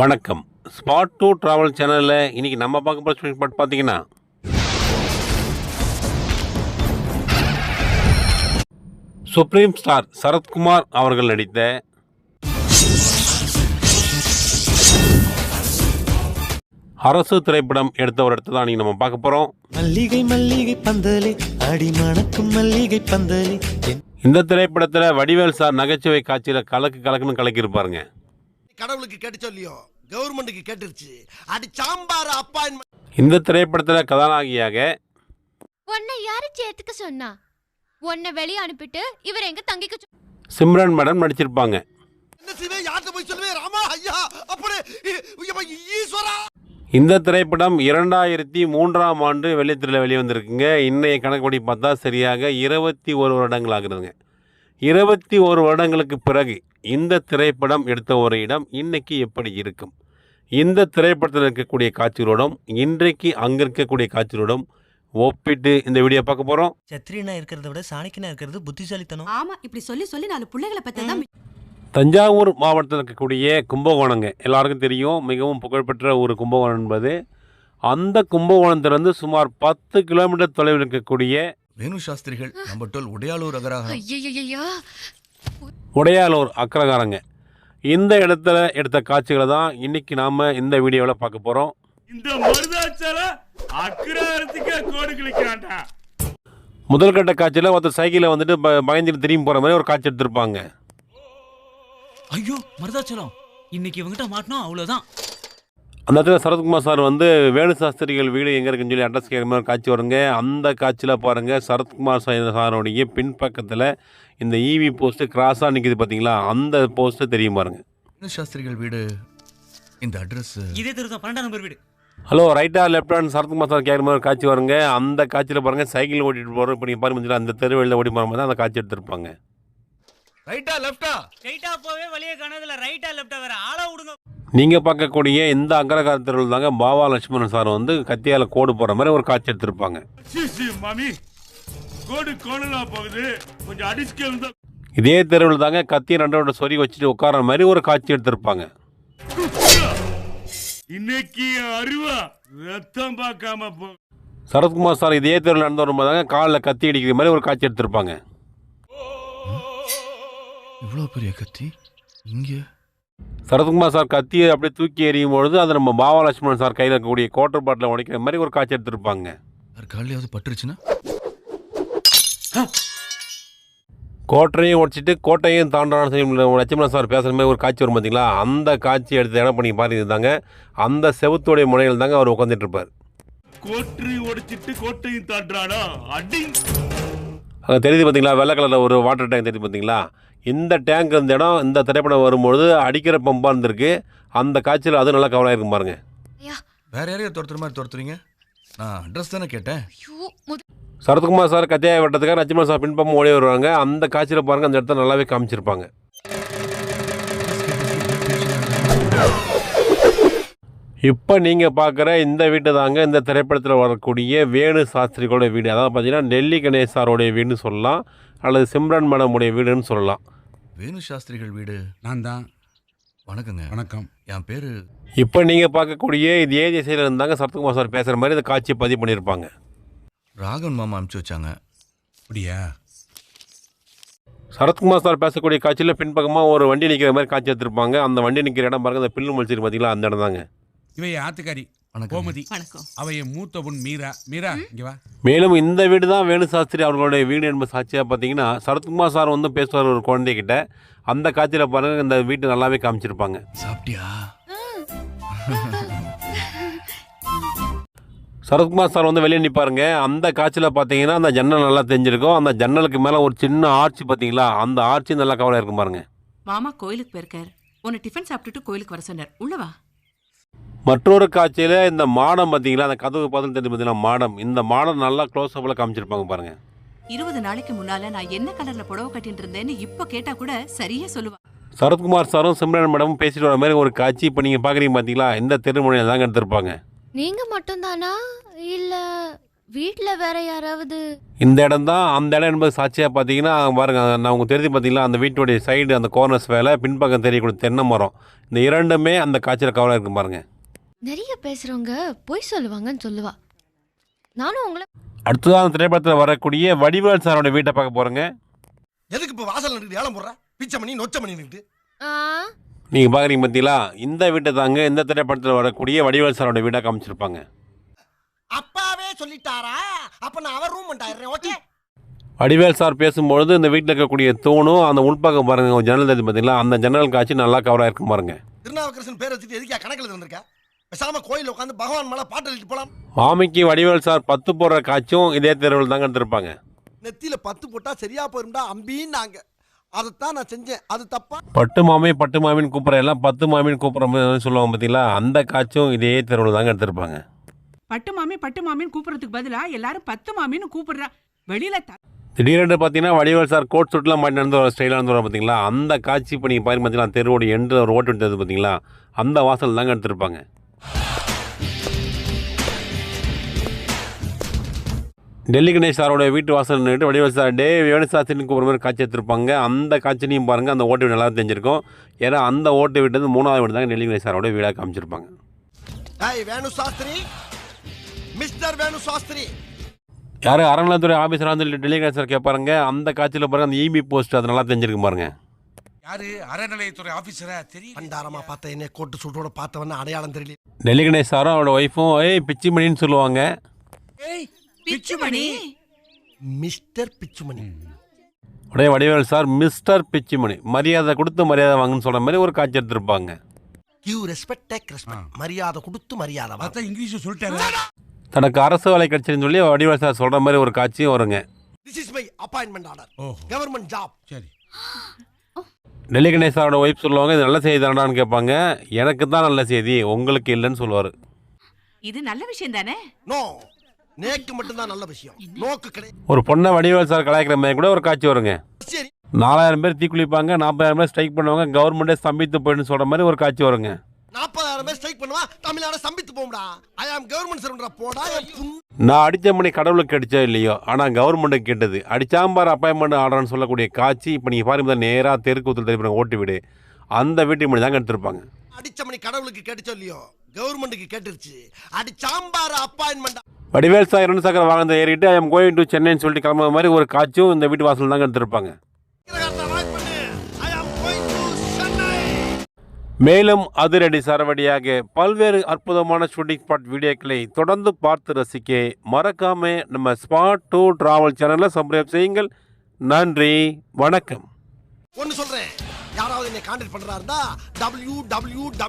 வணக்கம். Spot two travel சேனலில் இன்றைக்கி நம்ம பார்க்க போகிற ஸ்பெஷல் ஸ்பாட் பார்த்தீங்கன்னா சுப்ரீம் ஸ்டார் சரத்குமார் அவர்கள் நடித்த அரசு திரைப்படம் எடுத்த ஒரு இடத்த தான் நீங்கள் நம்ம பார்க்க போகிறோம் மல்லிகை மல்லிகை பந்தலே அடி மணக்கும் மல்லிகை பந்தலே. இந்த திரைப்படத்தில் வடிவேல் சார் நகைச்சுவை காட்சியில் கலக்கு கலக்குன்னு கலக்கியிருப்பாருங்க. கடவுளுக்கு கேட்டுச்சோ இல்லையோ கவர்மெண்ட்டுக்கு கேட்டுருச்சு. அடி சாம்பார் அப்பாயின்மெண்ட் இந்த திரைப்படத்தில் கதாநாயகியாக உன்னை யாரு சேர்த்துக்க சொன்னா? உன்னை வெளியே அனுப்பிட்டு இவர் எங்க தங்கிக்க சிம்ரன் மேடம் நடிச்சிருப்பாங்க. என்ன செய்வேன் யார்கிட்ட போய் சொல்லுவேன் ராமா ஐயா இ- ஈஸ்வரா! இந்த திரைப்படம் இரண்டாயிரத்தி மூன்றாம் ஆண்டு வெள்ளித்திரையில் வெளிவந்திருக்குங்க. இன்னைய கணக்குப்படி பார்த்தா சரியாக இருபத்தி ஒரு வருடங்கள் ஆகுதுங்க. இருபத்தி ஒரு வருடங்களுக்கு பிறகு இந்த திரைப்படம் எடுத்த ஒரு இடம் இன்னைக்கு எப்படி இருக்கும்? இந்த திரைப்படத்தில் இருக்கக்கூடிய காட்சிகளோடும் இன்றைக்கு அங்கே இருக்கக்கூடிய காட்சிகளோடும் ஒப்பிட்டு இந்த வீடியோ பார்க்க போகிறோம் சத்திரியனா இருக்கிறத விட சாணிக்கனா இருக்கிறது புத்திசாலித்தனம். ஆமா இப்படி சொல்லி சொல்லி நாலு பிள்ளைகளை பத்ததான் தஞ்சாவூர் மாவட்டத்தில் இருக்கக்கூடிய கும்பகோணங்க எல்லாருக்கும் தெரியும். மிகவும் புகழ்பெற்ற ஒரு கும்பகோணம் என்பது. அந்த கும்பகோணத்திலிருந்து சுமார் பத்து கிலோமீட்டர் தொலைவில் இருக்கக்கூடிய வேணு சாஸ்திரிகள் நம்பர் டுவெல் உடையாளூர் அகராக ஐயையையோ. உடையாலூர் அக்கரகாரங்க. இந்த இடத்துல எடுத்த காட்சிகளை தான் இன்னைக்கு நாம் இந்த வீடியோவில் பார்க்க போகிறோம் இந்த மருதாச்சால அக்கிரத்துக்கே கோடு கிளிக்கிறான்டா முதல் கட்ட காட்சியில் ஒருத்தர் சைக்கிளில் வந்துட்டு பயந்துட்டு திரும்பி போகிற மாதிரி ஒரு காட்சி எடுத்திருப்பாங்க. ஐயோ மருதாச்சலம் இன்னைக்கு இவங்கிட்ட மாட்டினோம் அவ்வளோதான் அந்த இடத்துல சரத்குமார் சார் வந்து வேணு சாஸ்திரிகள் வீடு எங்கே இருக்குன்னு சொல்லி அட்ரஸ் கேட்குற மாதிரி காட்சி வருங்க. அந்த காட்சியில் பாருங்கள் சரத்குமார் சார் சாரோடைய பின்பக்கத்தில் இந்த ஈவி போஸ்ட்டு கிராஸாக நிற்கிது பார்த்தீங்களா அந்த போஸ்ட்டு தெரியும் பாருங்க. வேணு சாஸ்திரிகள் வீடு இந்த அட்ரஸ் இதே திருத்தம் பன்னெண்டாம் நம்பர் வீடு. ஹலோ ரைட்டா லெஃப்டான்னு சரத்குமார் சார் கேட்குற மாதிரி காட்சி வருங்க. அந்த காட்சியில் பாருங்கள் சைக்கிள் ஓட்டிட்டு போகிறோம் இப்போ நீங்கள் பாருங்க அந்த தெரு வழியில் ஓடி போகிற மாதிரி அந்த காட்சி எடுத்திருப்பாங்க. ரைட்டா லெஃப்டா ஸ்ட்ரைட்டா போவே வழியே காணதுல ரைட்டா லெஃப்டா வேற. ஆளா விடுங்க. நீங்கள் பார்க்கக்கூடிய இந்த அங்கரகார தெருவில் தாங்க பாபா லட்சுமணன் சார் வந்து கத்தியால் கோடு போகிற மாதிரி ஒரு காட்சி எடுத்திருப்பாங்க. சிசி மாமி கோடு கோணலா போகுது. கொஞ்சம் அடிச்சுக்க இருந்தா இதே தெருவில் தாங்க கத்தி ரெண்டோட சொறி வச்சுட்டு உட்கார மாதிரி ஒரு காட்சி எடுத்திருப்பாங்க. இன்னைக்கு அருவா. ரத்தம் பார்க்காம போ சரத்குமார் சார் இதே தெருவில் நடந்து வரும்போது தாங்க காலில் கத்தி அடிக்கிற மாதிரி ஒரு காட்சி எடுத்திருப்பாங்க. இவ்வளோ பெரிய கத்தி? இங்கே? சரத்குமார் சார் கத்தியை அப்படியே தூக்கி எறியும் பொழுது அதை நம்ம பாபா லட்சுமணன் சார் கையில் இருக்கக்கூடிய கோட்டர் பாட்டில் உடைக்கிற மாதிரி ஒரு காட்சி எடுத்திருப்பாங்க. யார் காலையாவது பட்டுருச்சுன்னா? கோட்டரையும் உடைச்சிட்டு கோட்டையும் தாண்டான லட்சுமணன் சார் பேசுகிற மாதிரி ஒரு காட்சி வரும் பார்த்தீங்களா அந்த காட்சி எடுத்து இடம் பண்ணி பாருங்க தாங்க அந்த செவுத்துடைய முனையில் தாங்க அவர் உட்காந்துட்டு இருப்பார். கோட்டரி உடைச்சிட்டு கோட்டையும் தாண்டானா அடி! அங்கே தெரியுது பார்த்தீங்களா வெள்ளை கலரில் ஒரு வாட்டர் டேங்க் தெரியுது பார்த்தீங்களா இந்த டேங்க் இருந்த இடம் இந்த திரைப்படம் வரும்பொழுது அடிக்கிற பம்பாக இருந்திருக்கு. அந்த காட்சியில் அது நல்லா கவலையாக இருக்கும் பாருங்க. வேற யாரையும் துரத்துற மாதிரி துரத்துறீங்க? நான் அட்ரஸ் தானே கேட்டேன். சரத்குமார் சார் கத்தியாய வெட்டத்துக்காக லட்சுமணன் சார் பின்பக்கம் ஓடி வருவாங்க. அந்த காட்சியில் பாருங்க அந்த இடத்த நல்லாவே காமிச்சிருப்பாங்க. இப்போ நீங்கள் பார்க்குற இந்த வீட்டு தாங்க இந்த திரைப்படத்தில் வரக்கூடிய வேணு சாஸ்திரிகளோட வீடு. அதாவது பார்த்தீங்கன்னா நெல்லி கணேஷ் சாரோடைய வீடுன்னு சொல்லலாம் அல்லது சிம்ரன் மேடமுடைய வீடுன்னு சொல்லலாம். வேணு சாஸ்திரிகள் வீடு. நான் தான் வணக்கங்க. வணக்கம். என் பேரு இப்போ நீங்கள் பார்க்கக்கூடிய இது ஏ திசையில் இருந்தாங்க சரத்குமார் சார் பேசுகிற மாதிரி இந்த காட்சியை பதிவு பண்ணியிருப்பாங்க. ராகவன் மாமா அனுப்பிச்சு வச்சாங்க. அப்படியா? சரத்குமார் சார் பேசக்கூடிய காட்சியில் பின்பக்கமாக ஒரு வண்டி நிற்கிற மாதிரி காட்சி எடுத்திருப்பாங்க. அந்த வண்டி நிற்கிற இடம் பாருங்க அந்த பில்லு முழிச்சிருக்கு பார்த்தீங்களா அந்த இடம் தாங்க. இவ என் ஆத்துக்காரி வணக்கம். கோமதி. அவ என் மூத்த பொண்ணு மீரா. மீரா இங்க வா. மேலும் இந்த வீடு தான் வேணு சாஸ்திரி அவர்களுடைய வீடு என்பது சாட்சியாக பார்த்தீங்கன்னா சரத்குமார் சார் வந்து பேசுவார் ஒரு குழந்தைகிட்ட. அந்த காட்சியில் பாருங்க இந்த வீட்டு நல்லாவே காமிச்சிருப்பாங்க. சாப்பிட்டியா? சரத்குமார் சார் வந்து வெளியே நிற்பாருங்க அந்த காட்சியில் பார்த்தீங்கன்னா அந்த ஜன்னல் நல்லா தெரிஞ்சிருக்கும். அந்த ஜன்னலுக்கு மேலே ஒரு சின்ன ஆர்ச்சி பார்த்தீங்களா? அந்த ஆர்ச்சி நல்லா கவலையாக இருக்கும் பாருங்க. மாமா கோயிலுக்கு போயிருக்கார். உன்னை டிஃபன் சாப்பிட்டுட்டு கோயிலுக்கு வர சொன்னார். உள்ளவா மற்றொரு காட்சியில் இந்த மாடம் பார்த்தீங்களா அந்த கதவு பார்த்து தெரிஞ்சு பார்த்தீங்கன்னா மாடம். இந்த மாடம் நல்லா க்ளோஸ் அப்பில் காமிச்சிருப்பாங்க பாருங்க. இருபது நாளைக்கு முன்னால நான் என்ன கலர்ல புடவை கட்டிட்டு இருந்தேன்னு இப்ப கேட்டா கூட சரியா சொல்லுவா. சரத்குமார் சாரும் சிம்ரன் மேடமும் பேசிட்டு வர மாதிரி ஒரு காட்சி இப்போ நீங்கள் பார்க்குறீங்க பார்த்தீங்களா இந்த தெருமுனையில் தாங்க எடுத்திருப்பாங்க. நீங்க மட்டும்தானா? இல்ல வீட்ல வேற யாராவது? இந்த இடம் தான் அந்த இடம் என்பது சாட்சியாக பார்த்தீங்கன்னா பாருங்க நான் உங்களுக்கு தெரிஞ்சு பார்த்தீங்களா அந்த வீட்டுடைய சைடு அந்த கோர்னர்ஸ் வேலை பின்பக்கம் தெரியக்கூடிய தென்னை மரம். இந்த இரண்டுமே அந்த காய்ச்சல் கவலை இருக்கும் பாருங்க. நிறைய பேசுறவங்க பொய் சொல்லுவாங்கன்னு சொல்லுவா. நானும் உங்களை அடுத்ததான் அந்த திரைப்படத்தில் வரக்கூடிய வடிவேல் சாரோட வீட்டை பார்க்க போகிறோங்க எதுக்கு இப்ப வாசல் நின்று ஏலம் போடுற? பிச்சை பண்ணி நொச்ச பண்ணி நின்று நீங்கள் பார்க்குறீங்க பார்த்தீங்களா இந்த வீட்டை தாங்க இந்த திரைப்படத்தில் வரக்கூடிய வடிவேல் சாரோட வீடாக காமிச்சிருப்பாங்க. அப்பாவே சொல்லிட்டாரா? அப்ப நான் அவர் ரூம் பண்ணிட்டாரு ஓகே வடிவேல் சார் பேசும்பொழுது இந்த வீட்டில் இருக்கக்கூடிய தூணும் அந்த உள்பக்கம் பாருங்க ஒரு ஜன்னல் தெரிஞ்சு பார்த்தீங்களா அந்த ஜன்னல் காட்சி நல்லா கவராக இருக்கும் பாருங்க. திருநாவுக்கரசன் பேர் வச்சுட்டு எதுக்கா கணக்கில் வந்திருக்க பேசாம கோயில் உட்காந்து பகவான் மேல பாட்டு எழுதிட்டு போலாம். மாமிக்கு வடிவேல் சார் பத்து போடுற காட்சியும் இதே தெருவில் தாங்க எடுத்திருப்பாங்க நெத்தியில பத்து போட்டா சரியா போயிரும்டா அம்பின்னாங்க. அதைத்தான் நான் செஞ்சேன். அது தப்பா? பட்டு மாமி பட்டு மாமின்னு கூப்பிட்ற எல்லாம் பத்து மாமின்னு கூப்பிட்ற மாதிரி சொல்லுவாங்க பார்த்தீங்களா அந்த காட்சியும் இதே தெருவில் தாங்க எடுத்திருப்பாங்க பட்டு மாமி பட்டு மாமின்னு கூப்பிடுறதுக்கு பதிலா எல்லாரும் பத்து மாமின்னு கூப்பிடுறா. வெளியில த- திடீரென்று பார்த்தீங்கன்னா வடிவேல் சார் கோட் சுட்டுலாம் மாட்டி நடந்து ஒரு ஸ்டைலாக நடந்து வர பார்த்தீங்களா அந்த காட்சி இப்போ நீங்கள் பாருங்க பார்த்தீங்களா தெருவோட எண்டு ஒரு ஓட்டு விட்டது பார்த்தீங்களா அந்த வாசல் தாங்க எடுத்திருப்பாங்க டெல்லி கணேஷ் சாரோட வீட்டு வாசல் நின்றுட்டு வடிவேல் சார் டே வேணுசாஸ்திரின்னு கூப்பிட்ற மாதிரி காட்சி எடுத்திருப்பாங்க அந்த காட்சினையும் பாருங்கள் அந்த ஓட்டு வீடு நல்லா தெரிஞ்சிருக்கும். ஏன்னா அந்த ஓட்டு வீட்டு வந்து மூணாவது வீடு தாங்க டெல்லி கணேஷ் சாரோட வீடாக காமிச்சிருப்பாங்க. ஏய் வேணு சாஸ்திரி மிஸ்டர் வேணு சாஸ்திரி யாரும் அறநிலையத்துறை ஆஃபீஸராக வந்து டெல்லி கணேஷ் சார் கேட்பாருங்க அந்த காட்சியில் பாருங்க அந்த இபி போஸ்ட் அது நல்லா தெரிஞ்சிருக்கும் பாருங்க. யாரு? அறநிலையத்துறை ஆபீசரா? தெரியல பண்டாரமா பார்த்த என்ன கோட்டு சூட்டோட பார்த்தவன அடையாளம் தெரியல டெல்லி கணேஷ் சாரும் அவரோட ஒய்ஃபும் ஏய் பிச்சிமணின்னு சொல்லுவாங்க. பிச்சுமணி. மிஸ்டர் பிச்சுமணி. உடைய வடிவேல் சார் மிஸ்டர் பிச்சிமணி. மரியாதை கொடுத்து மரியாதை வாங்குன்னு சொல்கிற மாதிரி ஒரு காட்சி எடுத்திருப்பாங்க. கிவ் ரெஸ்பெக்ட் டேக் ரெஸ்பெக்ட் மரியாதை கொடுத்து மரியாதை வா பார்த்தா இங்கிலீஷ் சொல்லிட்டாரு. தனக்கு அரசு வேலை கிடைச்சுன்னு சொல்லி வடிவேல் சார் சொல்கிற மாதிரி ஒரு காட்சியும் வருங்க. This is my appointment order government job சரி. டெல்லி கணேஷ் சாரோட ஒய்ஃப் சொல்லுவாங்க இது நல்ல செய்தி தானடான்னு கேட்பாங்க. எனக்கு தான் நல்ல செய்தி உங்களுக்கு இல்லைன்னு சொல்லுவார். இது நல்ல விஷயம் தானே? நோ நேக்கு மட்டும்தான் நல்ல விஷயம். நோக்கு கிடையாது ஒரு பொண்ணை வடிவேல் சார் கலாய்க்கிற மாதிரி கூட ஒரு காட்சி வருங்க. சரி. நாலாயிரம் பேர் தீக்குளிப்பாங்க நாற்பதாயிரம் பேர் ஸ்ட்ரைக் பண்ணுவாங்க கவர்மெண்ட்டே ஸ்தம்பித்து போயிடுன்னு சொல்கிற மாதிரி ஒரு காட்சி வருங்க. நாற்பதாயிரம் பேர் ஸ்ட்ரைக் பண்ணுவா தமிழ்நாடு சம்பித்து போகும்டா. ஐ ஆம் கவர்மெண்ட் சர்வன்டா போடா நான் அடித்த மணி கடவுளுக்கு அடிச்சோ இல்லையோ ஆனால் கவர்மெண்ட்டுக்கு கேட்டது. அடிச்சாம்பார் அப்பாயின்மெண்ட் ஆர்டர்னு சொல்லக்கூடிய காட்சி இப்போ நீங்கள் பாருங்க நேராக தெருக்கூத்தில் தெரிவிப்பாங்க ஓட்டு வீடு. அந்த வீட்டுக்கு மணி தாங்க எடுத்திருப்பாங்க. அடிச்ச மணி கடவுளுக்கு கேட்டுச்சோ இல்லையோ? கவர்மெண்ட்டுக்கு கேட்டுருச்சு. அடி சாம்பார் அப்பாயின்மெண்ட் வடிவேல் சார் இரண்டு சக்கர வாகனத்தை ஏறிட்டு ஐ எம் கோயிங் டு சென்னைன்னு சொல்லிட்டு கிளம்புற மாதிரி ஒரு காட்சியும் இந்த வீட்டு வாசல் தாங்க எடுத்திருப்பாங்க. மேலும் அதிரடி சரவடியாக பல்வேறு அற்புதமான ஷூட்டிங் ஸ்பாட் வீடியோக்களை தொடர்ந்து பார்த்து ரசிக்க மறக்காம நம்ம ஸ்பாட் டூ டிராவல் சேனலை சப்ஸ்கிரைப் செய்யுங்கள். நன்றி வணக்கம். ஒன்று சொல்கிறேன் யாராவது என்னை கான்டாக்ட் பண்றா இருந்தா டபிள்யூ டபிள்யூ